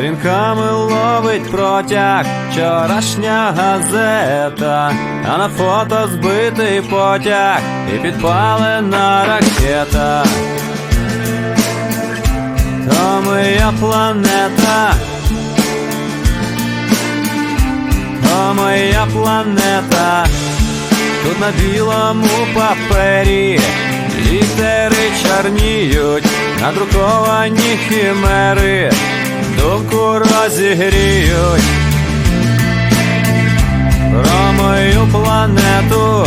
руками ловить протяг, вчорашня газета, а на фото збитий потяг і підпалена ракета. То моя планета. То моя планета. Тут на білому папері літери чорніють, надруковані думку розігріють. Про мою планету.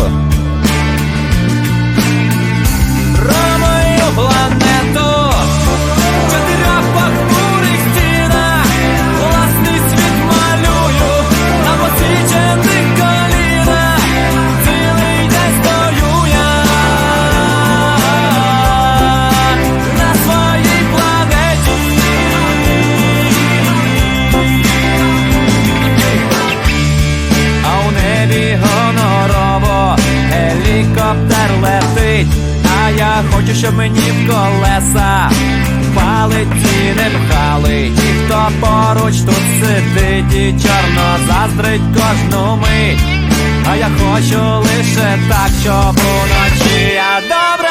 Хочу, щоб мені в колеса палить і не пхали. Ті, хто поруч тут сидить і чорно заздрить кожну мить. А я хочу лише так, щоб уночі я до